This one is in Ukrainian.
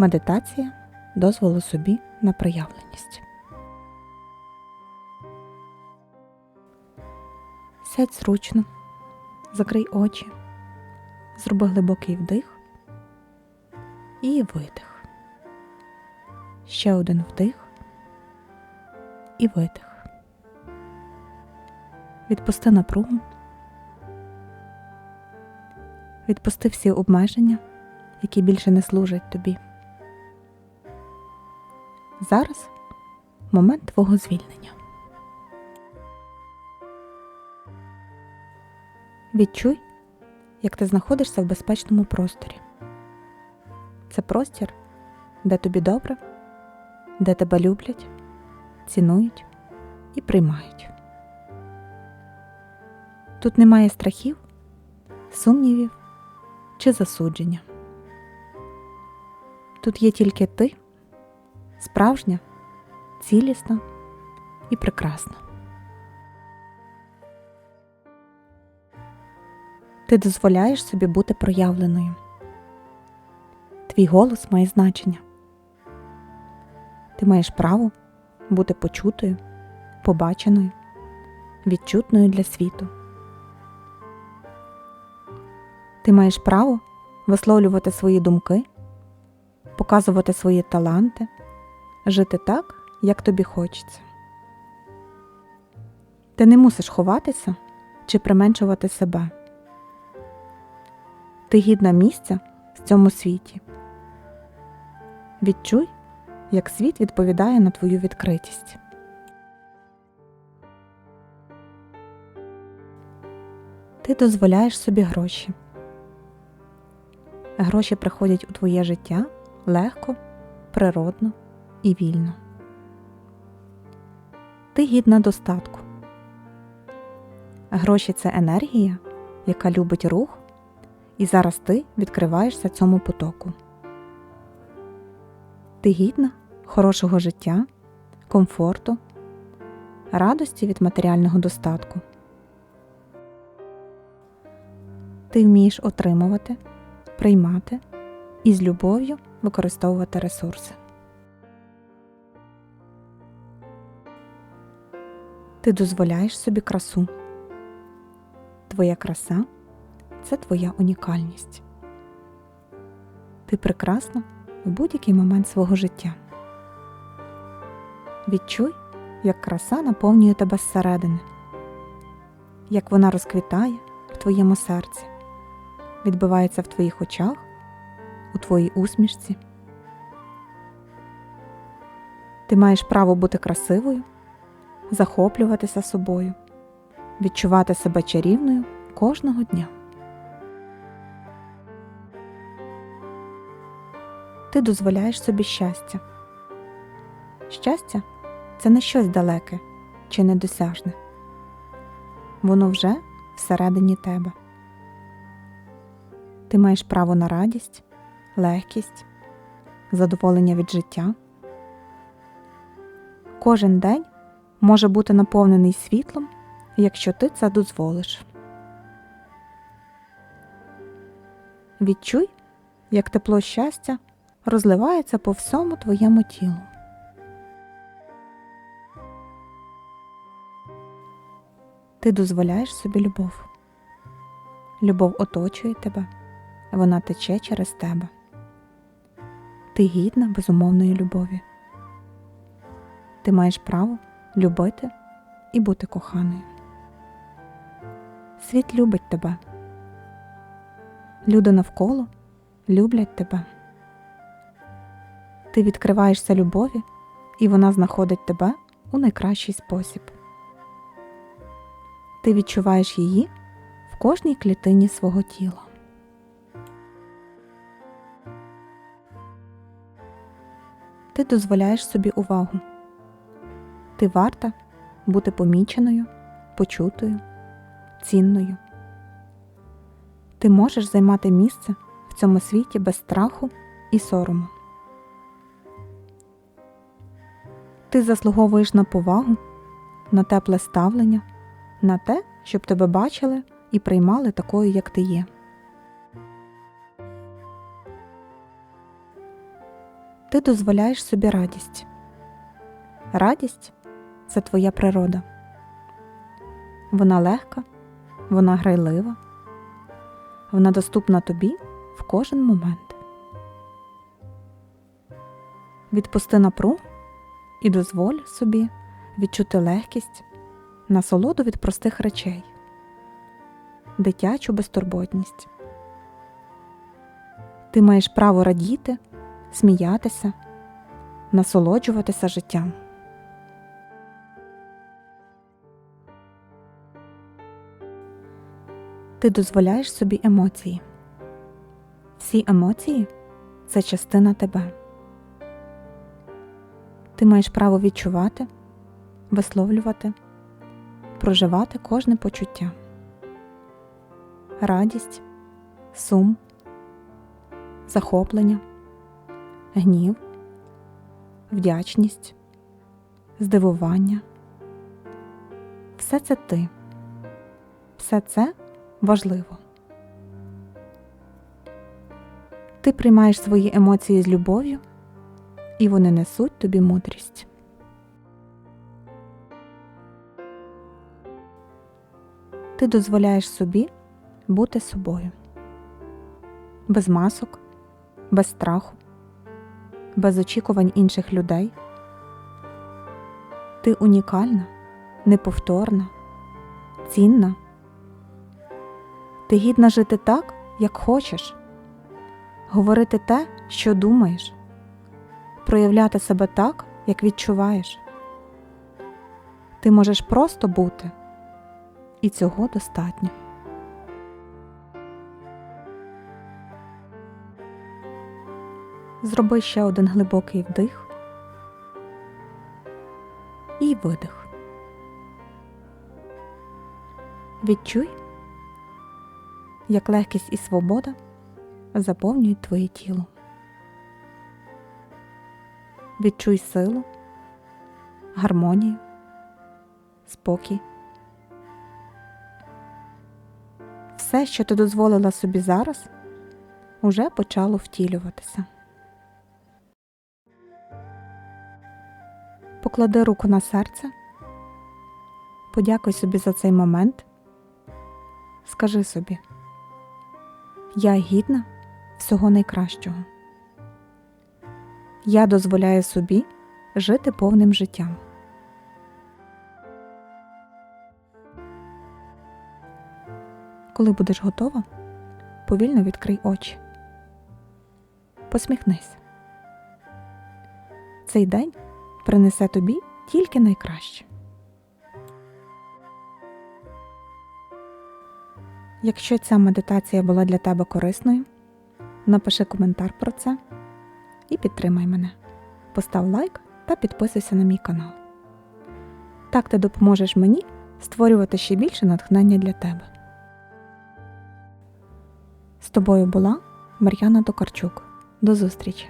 Медитація дозволу собі на проявленість. Сядь зручно, закрий очі, зроби глибокий вдих і видих. Ще один вдих і видих. Відпусти напругу. Відпусти всі обмеження, які більше не служать тобі. Зараз момент твого звільнення. Відчуй, як ти знаходишся в безпечному просторі. Це простір, де тобі добре, де тебе люблять, цінують і приймають. Тут немає страхів, сумнівів чи засудження. Тут є тільки ти, справжня, цілісна і прекрасна. Ти дозволяєш собі бути проявленою. Твій голос має значення. Ти маєш право бути почутою, побаченою, відчутною для світу. Ти маєш право висловлювати свої думки, показувати свої таланти, жити так, як тобі хочеться. Ти не мусиш ховатися чи применшувати себе. Ти гідна місця в цьому світі. Відчуй, як світ відповідає на твою відкритість. Ти дозволяєш собі гроші. Гроші приходять у твоє життя легко, природно і вільно. Ти гідна достатку. Гроші це енергія, яка любить рух, і зараз ти відкриваєшся цьому потоку. Ти гідна хорошого життя, комфорту, радості від матеріального достатку. Ти вмієш отримувати, приймати і з любов'ю використовувати ресурси. Ти дозволяєш собі красу. Твоя краса це твоя унікальність. Ти прекрасна в будь-який момент свого життя. Відчуй, як краса наповнює тебе зсередини, як вона розквітає в твоєму серці, відбивається в твоїх очах, у твоїй усмішці. Ти маєш право бути красивою, захоплюватися собою, відчувати себе чарівною кожного дня. Ти дозволяєш собі щастя. Щастя це не щось далеке чи недосяжне. Воно вже всередині тебе. Ти маєш право на радість, легкість, задоволення від життя. Кожен день може бути наповнений світлом, якщо ти це дозволиш. Відчуй, як тепло щастя розливається по всьому твоєму тілу. Ти дозволяєш собі любов. Любов оточує тебе, вона тече через тебе. Ти гідна безумовної любові. Ти маєш право любити і бути коханою. Світ любить тебе. Люди навколо люблять тебе. Ти відкриваєшся любові, і вона знаходить тебе у найкращий спосіб. Ти відчуваєш її в кожній клітині свого тіла. Ти дозволяєш собі увагу. Ти варта бути поміченою, почутою, цінною. Ти можеш займати місце в цьому світі без страху і сорому. Ти заслуговуєш на повагу, на тепле ставлення, на те, щоб тебе бачили і приймали такою, як ти є. Ти дозволяєш собі радість. Радість це твоя природа. Вона легка, вона грайлива, вона доступна тобі в кожен момент. Відпусти напругу і дозволь собі відчути легкість, насолоду від простих речей, дитячу безтурботність. Ти маєш право радіти, сміятися, насолоджуватися життям. Ти дозволяєш собі емоції. Всі емоції це частина тебе. Ти маєш право відчувати, висловлювати, проживати кожне почуття, радість, сум, захоплення, гнів, вдячність, здивування. Все це ти. Все це важливо. Ти приймаєш свої емоції з любов'ю, і вони несуть тобі мудрість. Ти дозволяєш собі бути собою без масок, без страху, без очікувань інших людей. Ти унікальна, неповторна, цінна. Ти гідна жити так, як хочеш, говорити те, що думаєш, проявляти себе так, як відчуваєш. Ти можеш просто бути, і цього достатньо. Зроби ще один глибокий вдих і видих. Відчуй, як легкість і свобода заповнюють твоє тіло. Відчуй силу, гармонію, спокій. Все, що ти дозволила собі зараз, уже почало втілюватися. Поклади руку на серце, подякуй собі за цей момент. Скажи собі, я гідна всього найкращого. Я дозволяю собі жити повним життям. Коли будеш готова, повільно відкрий очі. Посміхнись. Цей день принесе тобі тільки найкраще. Якщо ця медитація була для тебе корисною, напиши коментар про це і підтримай мене. Постав лайк та підписуйся на мій канал. Так ти допоможеш мені створювати ще більше натхнення для тебе. З тобою була Мар'яна Токарчук. До зустрічі!